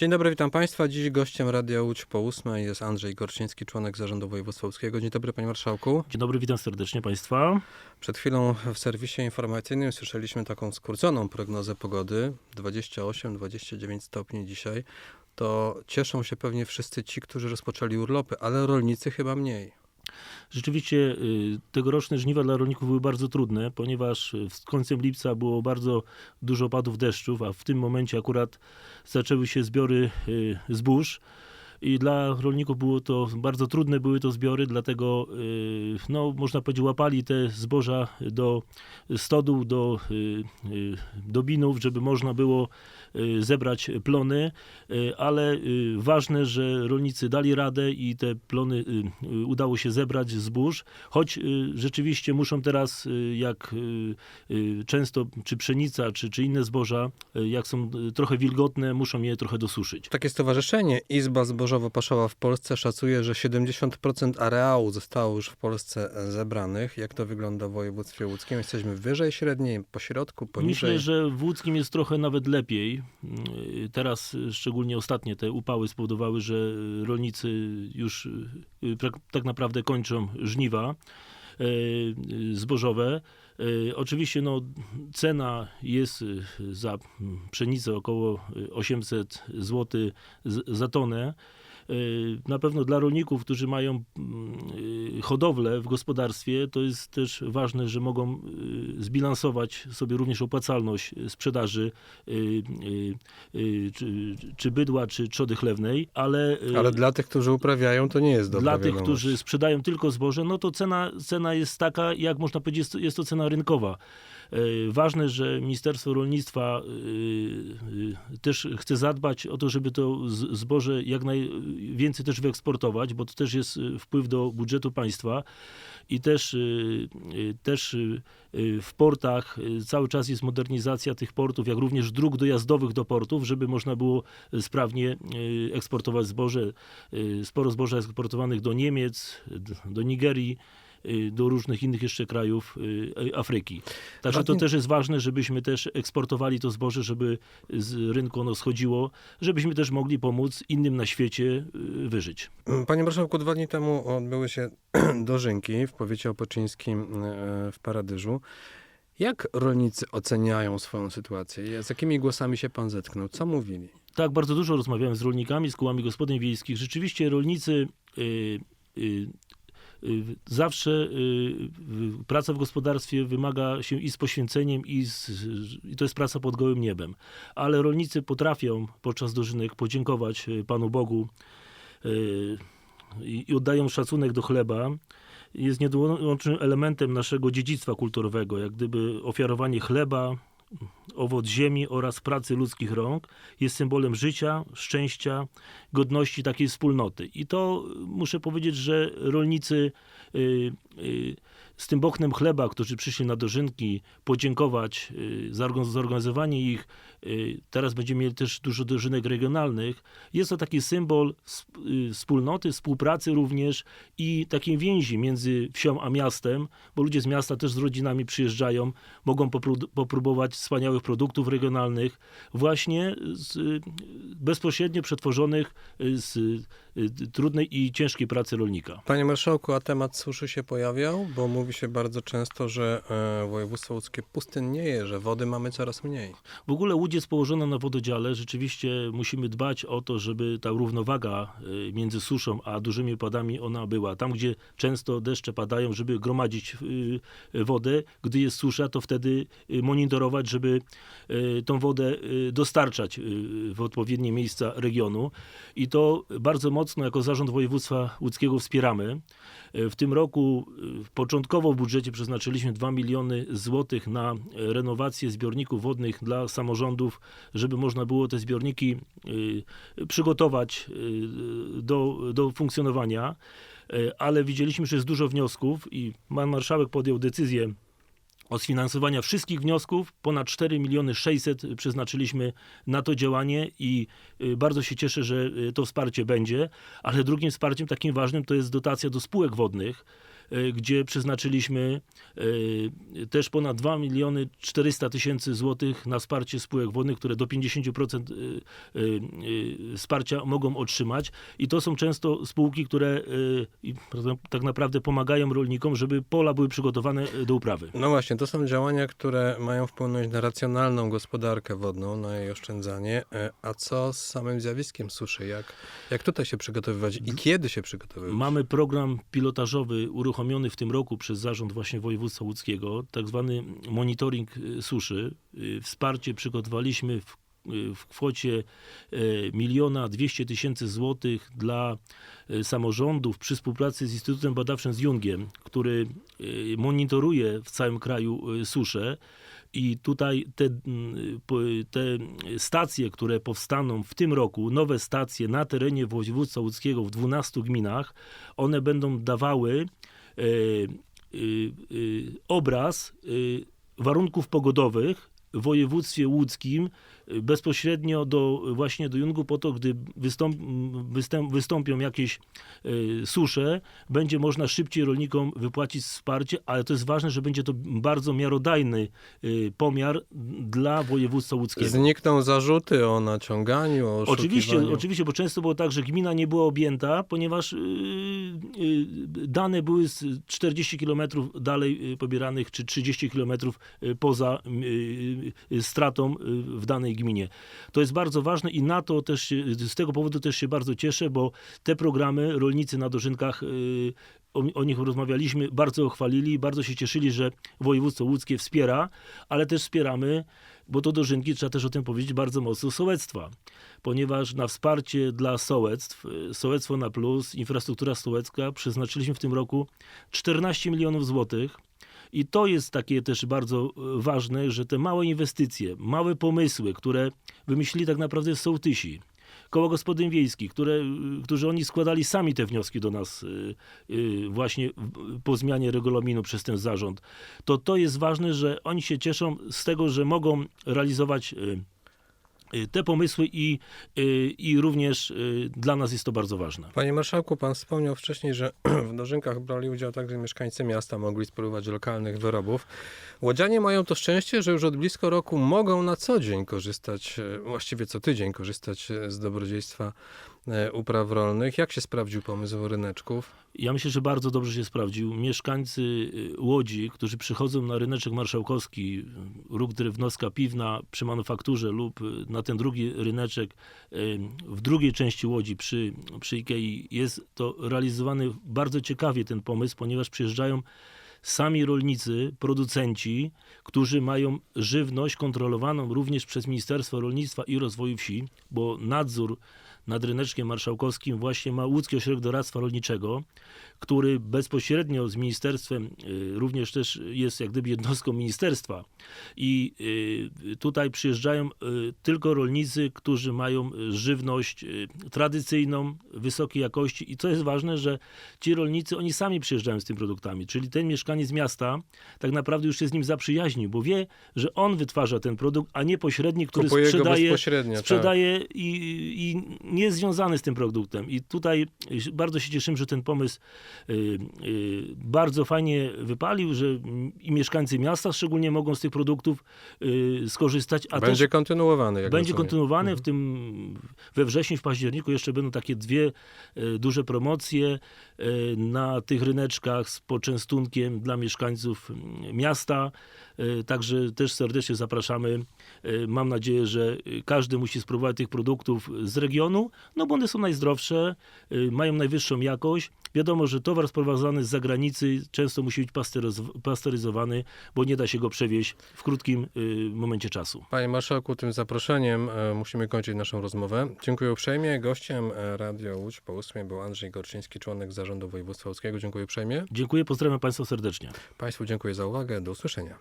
Dzień dobry, witam Państwa. Dziś gościem Radia Łódź po ósmej jest Andrzej Gorczyński, członek Zarządu Województwa Łódzkiego. Dzień dobry, Panie Marszałku. Dzień dobry, witam serdecznie Państwa. Przed chwilą w serwisie informacyjnym słyszeliśmy taką skróconą prognozę pogody. 28-29 stopni dzisiaj. To cieszą się pewnie wszyscy ci, którzy rozpoczęli urlopy, ale rolnicy chyba mniej. Rzeczywiście y, tegoroczne żniwa dla rolników były bardzo trudne, ponieważ y, z końcem lipca było bardzo dużo opadów deszczów, a w tym momencie akurat zaczęły się zbiory y, zbóż. I dla rolników było to bardzo trudne były to zbiory, dlatego y, no, można powiedzieć łapali te zboża do stodół, do, y, y, do binów, żeby można było zebrać plony, ale ważne, że rolnicy dali radę i te plony udało się zebrać zbóż, choć rzeczywiście muszą teraz, jak często czy pszenica, czy, czy inne zboża, jak są trochę wilgotne, muszą je trochę dosuszyć. Takie stowarzyszenie Izba Zbożowo-Paszowa w Polsce szacuje, że 70% areału zostało już w Polsce zebranych. Jak to wygląda w województwie łódzkim? Jesteśmy wyżej średniej, po środku, poniżej? Myślę, że w Łódzkim jest trochę nawet lepiej. Yy, Teraz y, szczególnie ostatnie te upały spowodowały, że y, rolnicy już y, tak naprawdę kończą żniwa y, zbożowe. Y, Oczywiście no, cena jest y, za pszenicę około y, 800 zł za tonę. Y, Na pewno dla rolników, którzy mają mm, y, hodowlę w gospodarstwie, to jest też ważne, że mogą y, zbilansować sobie również opłacalność sprzedaży czy, czy bydła, czy trzody chlewnej, ale, Ale dla tych, którzy uprawiają, to nie jest dobra dla tych, którzy sprzedają tylko zboże, no to cena, cena jest taka, jak można powiedzieć, jest to cena rynkowa. E, Ważne, że Ministerstwo Rolnictwa y, y, też chce zadbać o to, żeby to zboże jak najwięcej też wyeksportować, bo to też jest wpływ do budżetu państwa i też, też w portach cały czas jest modernizacja tych portów, jak również dróg dojazdowych do portów, żeby można było sprawnie eksportować zboże. Sporo zboża eksportowanych do Niemiec, do Nigerii, do różnych innych jeszcze krajów y, Afryki. Także to też jest ważne, żebyśmy też eksportowali to zboże, żeby z rynku ono schodziło, żebyśmy też mogli pomóc innym na świecie y, wyżyć. Panie Marszałku, dwa dni temu odbyły się dożynki w powiecie opoczyńskim e, w Paradyżu. Jak rolnicy oceniają swoją sytuację? Z jakimi głosami się pan zetknął? Co mówili? Tak, bardzo dużo rozmawiałem z rolnikami, z kołami gospodyń wiejskich. Rzeczywiście rolnicy y, y, y, zawsze y, y, praca w gospodarstwie wymaga się i z poświęceniem, i, z, i to jest praca pod gołym niebem. Ale rolnicy potrafią podczas dożynek podziękować y, Panu Bogu y, i, oddają szacunek do chleba. Jest nieodłącznym elementem naszego dziedzictwa kulturowego, jak gdyby ofiarowanie chleba, owoc ziemi oraz pracy ludzkich rąk jest symbolem życia, szczęścia, godności takiej wspólnoty. I to muszę powiedzieć, że rolnicy y, y, z tym bochnem chleba, którzy przyszli na dożynki, podziękować y, za organ- zorganizowanie ich. Y, Teraz będziemy mieli też dużo dożynek regionalnych. Jest to taki symbol y, wspólnoty, współpracy również i takiej więzi między wsią a miastem, bo ludzie z miasta też z rodzinami przyjeżdżają, mogą popró- popróbować wspaniałych produktów regionalnych, właśnie z, y, bezpośrednio przetworzonych z trudnej i ciężkiej pracy rolnika. Panie Marszałku, a temat suszy się pojawiał? Bo mówi się bardzo często, że e, województwo łódzkie pustynnieje, że wody mamy coraz mniej. W ogóle Łódź jest położona na wododziale. Rzeczywiście musimy dbać o to, żeby ta równowaga y, między suszą a dużymi opadami ona była. Tam, gdzie często deszcze padają, żeby gromadzić y, wodę, gdy jest susza, to wtedy y, monitorować, żeby y, tą wodę y, dostarczać y, w odpowiednie miejsca regionu. I to bardzo mocno jako Zarząd Województwa Łódzkiego wspieramy. W tym roku y, początkowo w budżecie przeznaczyliśmy 2 miliony złotych na renowację zbiorników wodnych dla samorządów, żeby można było te zbiorniki y, przygotować y, do, do funkcjonowania. E, Ale widzieliśmy, że jest dużo wniosków i pan marszałek podjął decyzję od sfinansowania wszystkich wniosków. Ponad 4 miliony 600 przeznaczyliśmy na to działanie i y, bardzo się cieszę, że to wsparcie będzie. Ale drugim wsparciem takim ważnym to jest dotacja do spółek wodnych. E, gdzie przeznaczyliśmy e, też ponad 2 miliony 400 tysięcy złotych na wsparcie spółek wodnych, które do 50% e, wsparcia mogą otrzymać. I to są często spółki, które tak naprawdę pomagają rolnikom, żeby pola były przygotowane do uprawy. No właśnie, to są działania, które mają wpłynąć na racjonalną gospodarkę wodną, na jej oszczędzanie. A co z samym zjawiskiem suszy? Jak, jak tutaj się przygotowywać i kiedy się przygotowywać? Mamy program pilotażowy uruchomiony w tym roku przez zarząd właśnie województwa łódzkiego, tak zwany monitoring y, suszy. Y, Wsparcie przygotowaliśmy w, y, w kwocie miliona dwieście tysięcy złotych dla samorządów przy współpracy z Instytutem Badawczym z Jungiem, który monitoruje w całym kraju suszę. I tutaj te, te stacje, które powstaną w tym roku, nowe stacje na terenie województwa łódzkiego w 12 gminach, one będą dawały obraz e, warunków pogodowych w województwie łódzkim e, bezpośrednio do, właśnie do Jungu po to, gdy wystąp, występ, wystąpią jakieś e, susze, będzie można szybciej rolnikom wypłacić wsparcie, ale to jest ważne, że będzie to bardzo miarodajny e, pomiar dla województwa łódzkiego. Znikną zarzuty o naciąganiu, o Oczywiście, oczywiście, bo często było tak, że gmina nie była objęta, ponieważ yy, yy, dane były z 40 km dalej yy, pobieranych, czy 30 km poza stratą yy, w danej gminie. To jest bardzo ważne i na to też, z tego powodu też się bardzo cieszę, bo te programy rolnicy na dożynkach o, o nich rozmawialiśmy, bardzo chwalili, bardzo się cieszyli, że województwo łódzkie wspiera, ale też wspieramy, bo to dożynki, trzeba też o tym powiedzieć, bardzo mocno sołectwa ponieważ na wsparcie dla sołectw, y, Sołectwo na Plus, infrastruktura sołecka, przeznaczyliśmy w tym roku 14 milionów złotych. I to jest takie też bardzo y, ważne, że te małe inwestycje, małe pomysły, które wymyślili tak naprawdę sołtysi, koło gospodyń wiejskich, które, y, którzy oni składali sami te wnioski do nas y, właśnie po zmianie regulaminu przez ten zarząd, to to jest ważne, że oni się cieszą z tego, że mogą realizować te pomysły i, y, i również y, dla nas jest to bardzo ważne. Panie Marszałku, Pan wspomniał wcześniej, że w dożynkach brali udział także mieszkańcy miasta, mogli spróbować lokalnych wyrobów. Łodzianie mają to szczęście, że już od blisko roku mogą na co dzień korzystać, e, właściwie co tydzień korzystać e, z dobrodziejstwa upraw rolnych. Jak się sprawdził pomysł ryneczków? Ja myślę, że bardzo dobrze się sprawdził. Mieszkańcy y, Łodzi, którzy przychodzą na ryneczek marszałkowski, y, róg Drewnowska Piwna przy manufakturze lub y, na ten drugi ryneczek w drugiej części Łodzi przy, przy Ikei, jest to realizowany bardzo ciekawie ten pomysł, ponieważ przyjeżdżają sami rolnicy, producenci, którzy mają żywność kontrolowaną również przez Ministerstwo Rolnictwa i Rozwoju Wsi, bo nadzór nad ryneczkiem marszałkowskim właśnie ma Łódzki Ośrodek Doradztwa Rolniczego, który bezpośrednio z ministerstwem y, również też jest jak gdyby jednostką ministerstwa. I y, tutaj przyjeżdżają y, tylko rolnicy, którzy mają żywność tradycyjną, wysokiej jakości. I co jest ważne, że ci rolnicy, oni sami przyjeżdżają z tymi produktami. Czyli ten mieszkaniec miasta tak naprawdę już się z nim zaprzyjaźnił, bo wie, że on wytwarza ten produkt, a nie pośrednik, który Kupuje sprzedaje, tak. sprzedaje i, i nie jest związany z tym produktem. I tutaj y, bardzo się cieszymy, że ten pomysł y, y, bardzo fajnie wypalił, że i mieszkańcy miasta szczególnie mogą z tych produktów y, skorzystać, a Będzie też kontynuowany, jak będzie kontynuowany Mhm. w tym we wrześniu, w październiku jeszcze będą takie dwie e, duże promocje na tych ryneczkach z poczęstunkiem dla mieszkańców miasta. E, Także też serdecznie zapraszamy. E, Mam nadzieję, że każdy musi spróbować tych produktów z regionu, no bo one są najzdrowsze, e, mają najwyższą jakość. Wiadomo, że towar sprowadzany z zagranicy często musi być pasteryz- pasteryzowany, bo nie da się go przewieźć w krótkim momencie czasu. Panie Marszałku, tym zaproszeniem musimy kończyć naszą rozmowę. Dziękuję uprzejmie. Gościem Radio Łódź po ósmej był Andrzej Gorczyński, członek Zarządu Województwa Łódzkiego. Dziękuję uprzejmie. Dziękuję, pozdrawiam Państwa serdecznie. Państwu dziękuję za uwagę. Do usłyszenia.